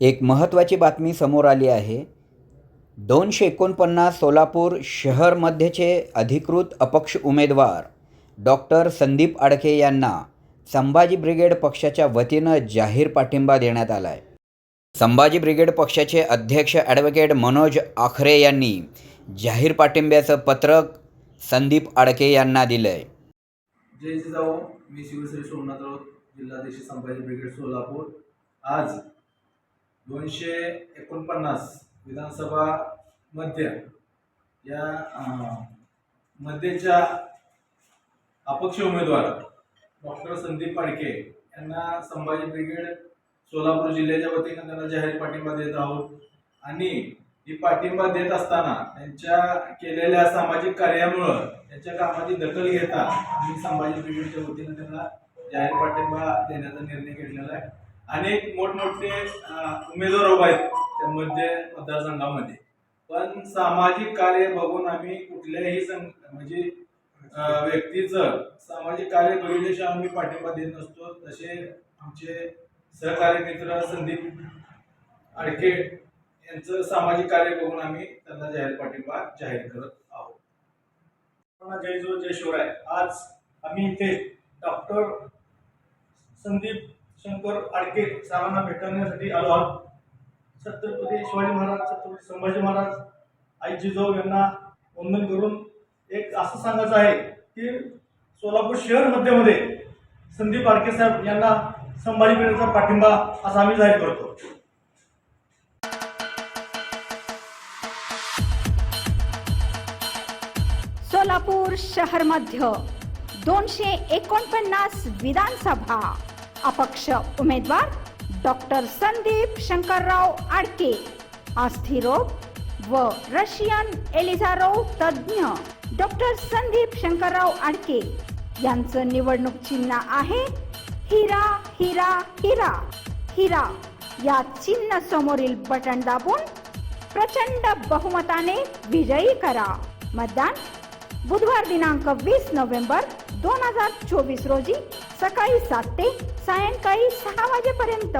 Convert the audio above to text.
एक महत्त्वाची बातमी समोर आली आहे. दोनशे एकोणपन्नास सोलापूर शहरमध्येचे अधिकृत अपक्ष उमेदवार डॉक्टर संदीप आडके यांना संभाजी ब्रिगेड पक्षाच्या वतीनं जाहीर पाठिंबा देण्यात आला आहे संभाजी ब्रिगेड पक्षाचे अध्यक्ष ॲडव्होकेट मनोज आखरे यांनी जाहीर पाठिंब्याचं पत्रक संदीप आडके यांना दिलं आहे जय जिजाऊ मी शिवश्री सोमनाथ राऊत जिल्हाध्यक्ष संभाजी ब्रिगेड सोलापूर. आज दोनशे एकोणपन्नास विधानसभा मध्य या मध्येच्या अपक्ष उमेदवार डॉक्टर संदीप पाडके यांना संभाजी ब्रिगेड सोलापूर जिल्ह्याच्या वतीनं त्यांना जाहीर पाठिंबा देत आहोत. आणि ही पाठिंबा देत असताना त्यांच्या केलेल्या सामाजिक कार्यामुळं त्यांच्या कामाची दखल घेता आम्ही संभाजी ब्रिगेडच्या वतीनं त्यांना जाहीर पाठिंबा देण्याचा निर्णय घेतलेला आहे. अनेक मोठमोठे उमेदवार उभे आहेत त्यामध्ये मतदारसंघामध्ये. पण सामाजिक कार्य बघून आम्ही कुठल्याही संघ म्हणजे व्यक्तीचं सामाजिक कार्य बघितल्याशिवाय आम्ही पाठिंबा देत नसतो. तसे आमचे सहकारी मित्र संदीप आडके यांचं सामाजिक कार्य बघून आम्ही त्यांना जाहीर पाठिंबा जाहीर करत आहोत. जय जो जय शिवराय. आज आम्ही इथे डॉक्टर संदीप शंकर आडके सरांना भेटण्यासाठी आलो आहोत. छत्रपती शिवाजी महाराज छत्रपती संभाजी महाराज आई जिजाऊ यांना वंदन करून एक असं सांगायचं आहे की सोलापूर शहर मध्यमध्ये संदीप आडके साहेब यांना संभाजी ब्रिगेडचा पाठिंबा असा आम्ही जाहीर करतो. सोलापूर शहर मध्य दोनशे एकोणपन्नास विधानसभा. अपक्ष उमेदवार डॉक्टर संदीप शंकरराव आडके अस्थिरोग व रशियन एलिझारोव तज्ज्ञ डॉक्टर संदीप शंकरराव आडके. यांचं निवडणूक चिन्ह आहे हिरा हिरा हिरा. हिरा या चिन्ह समोरील बटन दाबून प्रचंड बहुमताने विजयी करा. मतदान बुधवार दिनांक वीस नोव्हेंबर दोन हजार चोवीस रोजी सकाळी सात ते सायंकाळी सहा वाजेपर्यंत.